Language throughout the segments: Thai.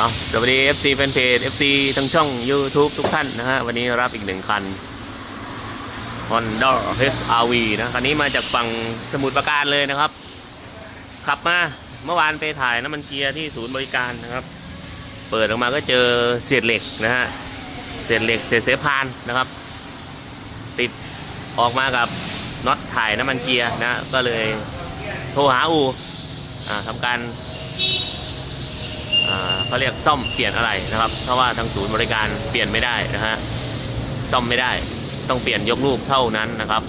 เอาสวัสดี FC แฟนเพจ FC ทั้งช่อง YouTube ทุกท่านนะฮะ วันนี้รับอีกหนึ่งคัน Honda HRV นะคันนี้มาจากฝั่งสมุทรปราการเลยนะครับ ขับมาเมื่อวานไปถ่ายน้ำมันเกียร์ที่ศูนย์บริการนะครับ เปิดออกมาก็เจอเศษเหล็กนะฮะ เศษเหล็กเศษเสพานนะครับ ติดออกมากับน็อตถ่ายน้ำมันเกียร์นะ ก็เลยโทรหาอูอ่าทำการ เขาเรียกซ่อมเปลี่ยนอะไรนะครับ เพราะว่าทางศูนย์บริการเปลี่ยนไม่ได้นะฮะซ่อมไม่ได้ต้องเปลี่ยนยกลูกเท่านั้นนะครับ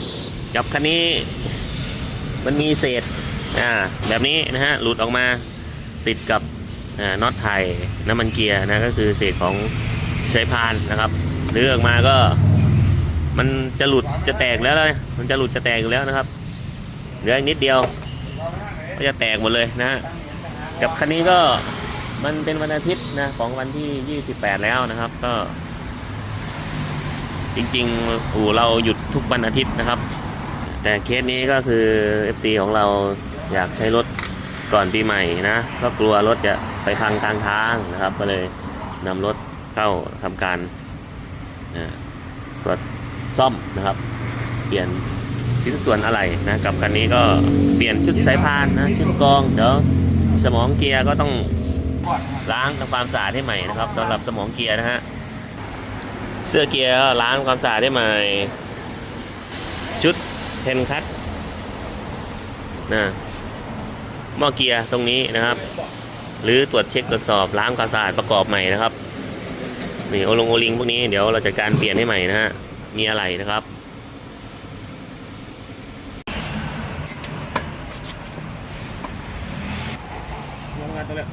กับคันนี้มันมีเศษอ่าแบบนี้นะฮะหลุดออกมาติดกับน็อตไทยน้ำมันเกียร์นะก็คือเศษของสายพานนะครับหรือออกมาก็ มันจะหลุดจะแตกแล้วเลยมันจะหลุดจะแตกอยู่แล้วนะครับเหลืออีกนิดเดียว ก็จะแตกหมดเลยนะฮะกับคันนี้ก็ มันเป็นวันอาทิตย์นะของวันที่ 28 แล้วนะครับ ก็ จริงๆอู่เราหยุดทุกวันอาทิตย์นะครับ แต่เคสนี้ก็คือ FC ของเราอยากใช้รถก่อนปีใหม่นะก็กลัวรถจะไปพังกลางทางนะครับ ก็เลยนำรถเข้าทำการตรวจซ่อมนะครับ เปลี่ยนชิ้นส่วนอะไรนะกับคันนี้ก็เปลี่ยนชุดสายพานนะชุดกองเดี๋ยวสมองเกียร์ก็ต้อง ล้างทำความสะอาดให้ใหม่นะครับสำหรับสมองเกียร์นะฮะเสื้อเกียร์ล้างทำความสะอาดให้ใหม่ ชุดเพนคัตนะหม้อเกียร์ตรงนี้นะครับ หรือตรวจเช็คตรวจสอบล้างความสะอาดประกอบใหม่นะครับนี่โอลงโอลิงพวกนี้เดี๋ยวเราจัดการเปลี่ยนให้ใหม่นะฮะมีอะไรนะครับทำงานตัวเนี้ย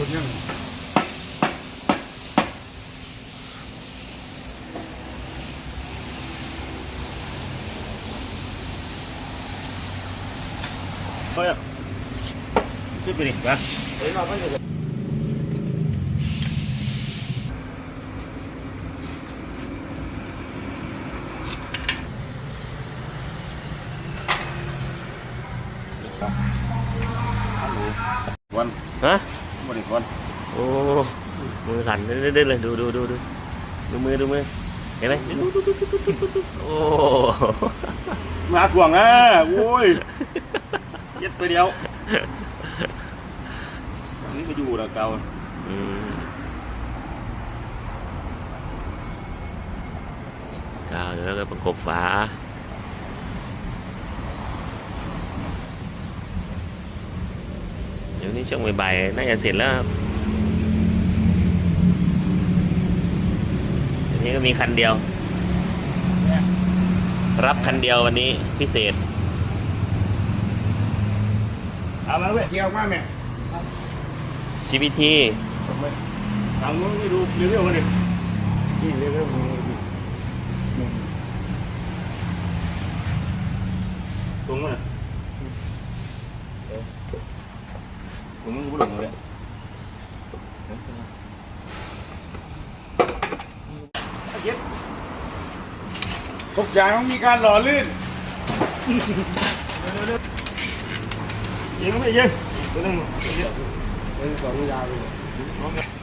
สุดสุดยังเฮ้ยขึ้นไปดิมาเฮ้ยเราไม่อยู่วัน ฮะ บริวัน โอ้ มือสั่นเด้อๆเลยดูดูดูดูดูมือดูมือเห็นไหมโอ้มาถ่วงอะโอ้ยเย็ดไปเดียวอันนี้ไปอยู่ละเก่าอืมกาวเดี๋ยวเราก็ประกบฝาเดี๋ยวนี้ช่วงบ่ายๆน่าจะเสร็จแล้วครับ นนี้ก็มีคันเดียว รับคันเดียววันนี้พิเศษ เอามาเว้ยเกี่ยวมาแม่ CBT ทางนู้นไม่ดูเร็วๆมาดินี่เร็วๆมาดิตรงมั้ยตรงนู้นกูหลงเลยเย็ด ทุกอย่างต้องมีการหล่อลื่นยิงไม่ยิงไม่ต้องเยอะเป็นสองยาวเลย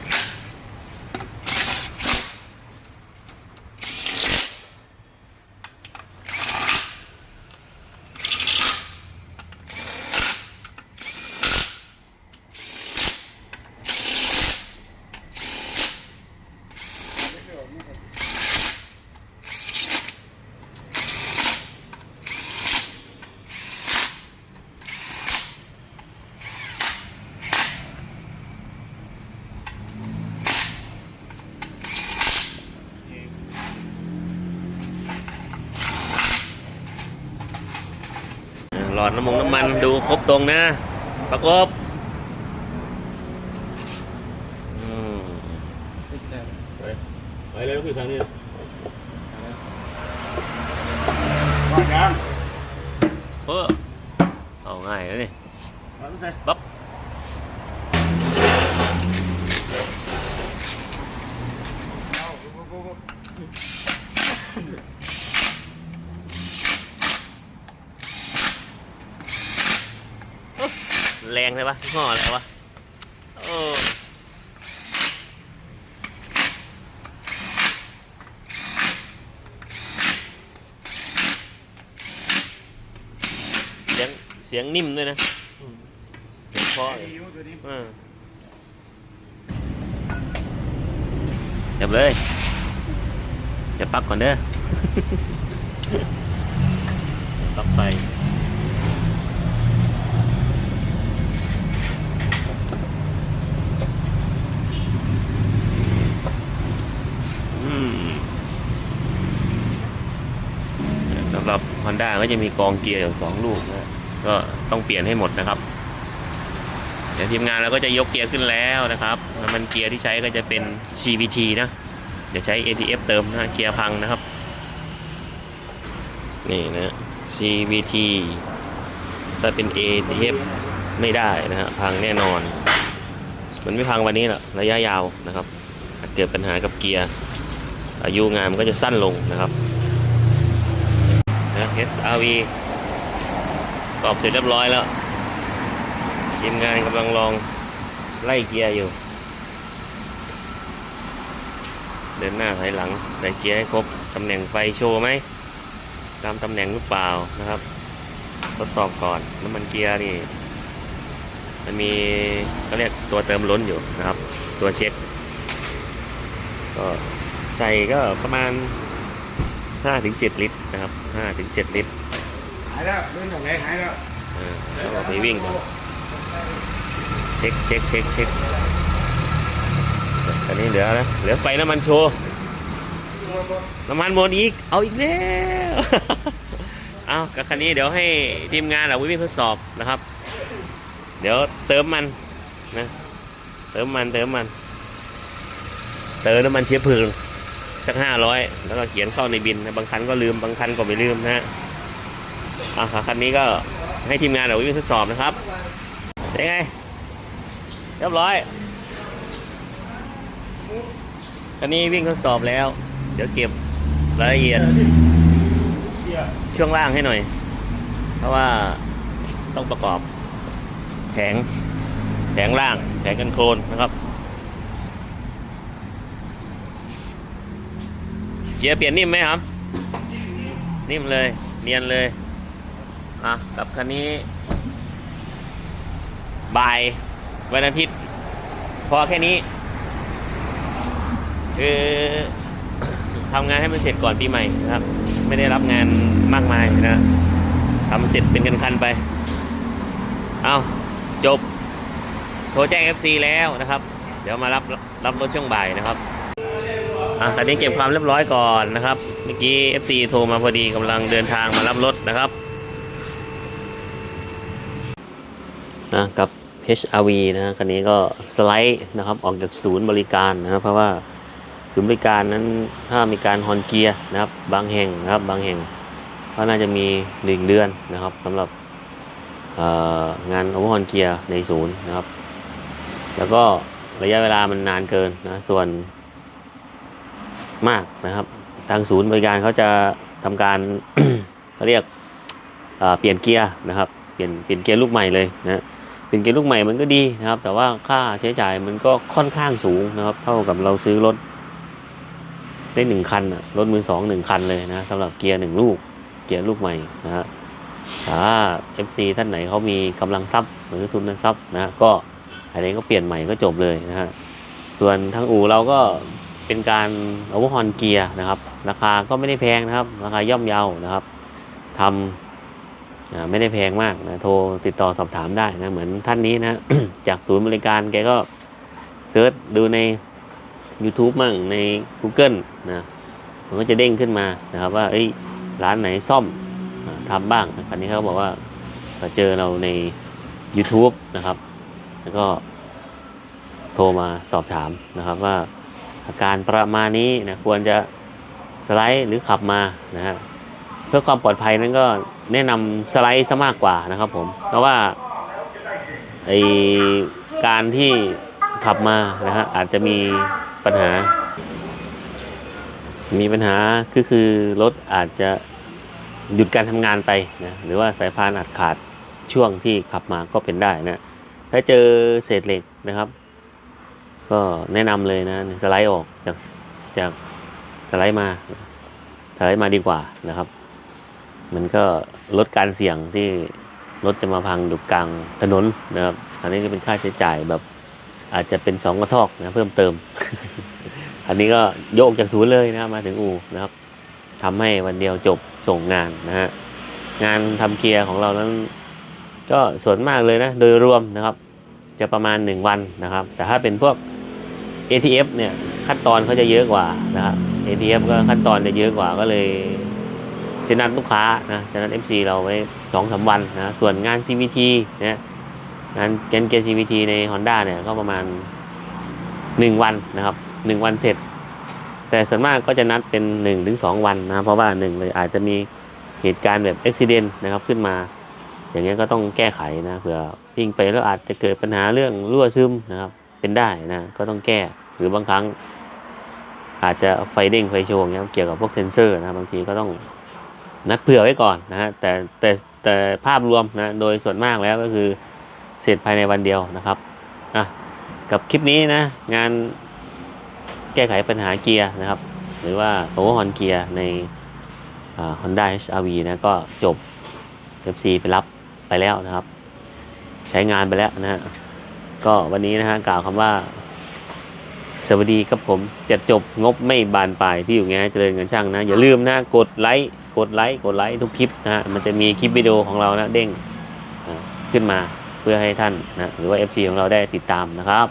ลอดน้ำมันน้ำมันดูครบตรงนะประกบอืมไปเลยคือทางนี้ว่ายัง เออเอาง่ายแล้วนี่ มาไม่ใช่ ปั๊บ แร งเลยวะยี่ห้ออะไรวะโอ้เสียงเสียงนิ่มด้วยนะเสียงเพราะเลยตัวนี้เออจับเลยจะปลักก่อนเด้อปลักไป อืมสำหรับ Honda ก็จะมีกองเกียร์อยู่สองลูกนะก็ต้องเปลี่ยนให้หมดนะครับเดี๋ยวทีมงานเราก็จะยกเกียร์ขึ้นแล้วนะครับน้ำมันเกียร์ที่ใช้ก็จะเป็น CVT นะเดี๋ยวใช้ ATF เติมนะเกียร์พังนะครับ นี่นะ CVT ถ้าเป็น ATF ไม่ได้นะฮะพังแน่นอน มันไม่พังวันนี้หรอกระยะยาวนะครับเกิดปัญหากับเกียร์อายุงานมันก็จะสั้นลงนะครับ นะ SRV ตอบเสร็จเรียบร้อยแล้วทีมงานกำลังลองไล่เกียร์อยู่ เดินหน้าถอยหลังใส่เกียร์ให้ครบตำแหน่งไฟโชว์ไหมตามตำแหน่งหรือเปล่านะครับ ทดสอบก่อนน้ำมันเกียร์นี่มันมีก็เรียกตัวเติมล้นอยู่นะครับ ตัวเช็คก็ใส่ก็ประมาณ 5-7 ลิตรนะครับ 5-7 ลิตรหายแล้วเดินจากไหนหายแล้วอ่าแล้วก็ไปวิ่งก่อนเช็คเช็คเช็คเช็คตอนนี้เหลือนะเหลือไฟน้ำมันโชว์น้ำมันหมดอีก เอาอีกแล้วเอากับคันนี้เดี๋ยวให้ทีมงานเราวิ่งทดสอบนะครับ เดี๋ยวเติมมันนะ เติมมันเติมมัน เติมน้ำมันเชื้อเพลิง สักห้าร้อยแล้วก็เขียนเข้าในบินนะบางคันก็ลืมบางคันก็ไม่ลืมนะฮะอ่าคันนี้ก็ให้ทีมงานเราวิ่งทดสอบนะครับเป็นไง เรียบร้อยคันนี้วิ่งทดสอบแล้ว เดี๋ยวเก็บรายละเอียดช่วงล่างให้หน่อย เพราะว่าต้องประกอบแผงแผงล่างแผงกันโคลนนะครับ เกียร์เปลี่ยนนิ่มไหมครับ นิ่มเลย เนียนเลย อะ กับคันนี้บ่ายวันอาทิตย์ พอแค่นี้ คือทำงานให้มันเสร็จก่อนปีใหม่นะครับ ไม่ได้รับงานมากมายนะทำเสร็จเป็นกันคันไป เอาจบ โทรแจ้ง FC แล้วนะครับ เดี๋ยวมารับรับรถช่วงบ่ายนะครับ อะตอนนี้เก็บความเรียบร้อยก่อนนะครับ เมื่อกี้ FC โทรมาพอดีกำลังเดินทางมารับรถนะครับนะกับ HRV นะฮะคันนี้ก็สไลด์นะครับออกจากศูนย์บริการนะครับ เพราะว่าศูนย์บริการนั้นถ้ามีการฮอนเกียร์นะครับ บางแห่งนะครับบางแห่งก็น่าจะมีหนึ่งเดือนนะครับสำหรับงานโอเวอร์ฮอนเกียร์ในศูนย์นะครับ แล้วก็ระยะเวลามันนานเกินนะส่วน มากนะครับ ทางศูนย์บริการเขาจะทำการเขาเรียกเปลี่ยนเกียร์นะครับ เปลี่ยนเปลี่ยนเกียร์ลูกใหม่เลยนะเปลี่ยนเกียร์ลูกใหม่มันก็ดีนะครับ แต่ว่าค่าใช้จ่ายมันก็ค่อนข้างสูงนะครับ เท่ากับเราซื้อรถได้หนึ่งคันรถมือสองหนึ่งคันเลยนะสำหรับเกียร์หนึ่งลูก เกียร์ลูกใหม่นะฮะถ้า FC ท่านไหนเขามีกำลังทรัพย์หรือทุนทรัพย์นะฮะก็อะไรก็เปลี่ยนใหม่ก็จบเลยนะฮะส่วนทางอู่เราก็ เป็นการโอเวอร์ฮอนเกียร์นะครับ ราคาก็ไม่ได้แพงนะครับ ราคาย่อมเยานะครับทำไม่ได้แพงมากนะโทรติดต่อสอบถามได้นะเหมือนท่านนี้นะ จากศูนย์บริการแกก็เซิร์ชดูใน YouTube มั่งใน Google นะมันก็จะเด้งขึ้นมานะครับ ว่าร้านไหนซ่อมทำบ้างอันนี้เขาบอกว่ามาเจอเราใน YouTube นะครับ แล้วก็โทรมาสอบถามนะครับว่า อาการประมาณนี้นะควรจะสไลด์หรือขับมานะฮะเพื่อความปลอดภัยนั้นก็แนะนำสไลด์ซะมากกว่านะครับผมเพราะว่าไอการที่ขับมานะฮะอาจจะมีปัญหา มีปัญหาคือคือรถอาจจะหยุดการทำงานไปนะหรือว่าสายพานอาจขาดช่วงที่ขับมาก็เป็นได้นะถ้าเจอเศษเหล็กนะครับ ก็แนะนำเลยนะสไลด์ออกจากจากสไลด์มาสไลด์มาดีกว่านะครับ มันก็ลดการเสี่ยงที่รถจะมาพังอยู่กลางถนนนะครับ อันนี้ก็เป็นค่าใช้จ่ายแบบ อาจจะเป็นสองกระทอกนะเพิ่มเติม อันนี้ก็โยกจากศูนย์เลยนะครับมาถึงอู่นะครับทำให้วันเดียวจบส่งงานนะฮะงานทำเกียร์ของเรานั้น ก็ส่วนมากเลยนะ โดยรวมนะครับ จะประมาณ 1 วันนะครับ แต่ถ้าเป็นพวก ATF เนี่ยขั้นตอนเขาจะเยอะกว่านะครับ ATF ก็ขั้นตอนจะเยอะกว่าก็เลยจะนัดลูกค้านะจะนัด MC เราไว้สองสามวันนะส่วนงาน CVT นะงานแกนเกียร์ CVT ใน Honda เนี่ยก็ประมาณ 1 วันนะครับ 1 วันเสร็จ แต่ส่วนมากก็จะนัดเป็น 1-2 วันนะเพราะว่าหนึ่งเลยอาจจะมีเหตุการณ์แบบอุบิเหตุนะครับขึ้นมา อย่างเงี้ยก็ต้องแก้ไขนะเผื่อวิ่งไปแล้วอาจจะเกิดปัญหาเรื่องรั่วซึมนะครับ เป็นได้นะก็ต้องแก้หรือบางครั้ง อาจจะไฟเด้งไฟโชว์เงี้ยเกี่ยวกับพวกเซนเซอร์นะบางทีก็ต้องนัดเผื่อไว้ก่อนนะฮะแต่แต่แต่ภาพรวมนะโดยส่วนมากแล้วก็คือเสร็จภายในวันเดียวนะครับอะกับคลิปนี้นะงานแก้ไขปัญหาเกียร์นะครับ หรือว่าโอเวอร์ฮอนเกียร์ในอ่า Honda HRV นะก็จบ FC ไปรับไปแล้วนะครับ ใช้งานไปแล้วนะฮะ ก็วันนี้นะฮะกล่าวคำว่า สวัสดีครับผมจะจบงบไม่บานปลายที่อยู่ไงเจริญกันช่างนะอย่าลืมนะกดไลค์กดไลค์กดไลค์ทุกคลิปนะฮะมันจะมีคลิปวิดีโอของเรานะเด้งขึ้นมาเพื่อให้ท่านนะหรือว่า FC ของเราได้ติดตามนะครับ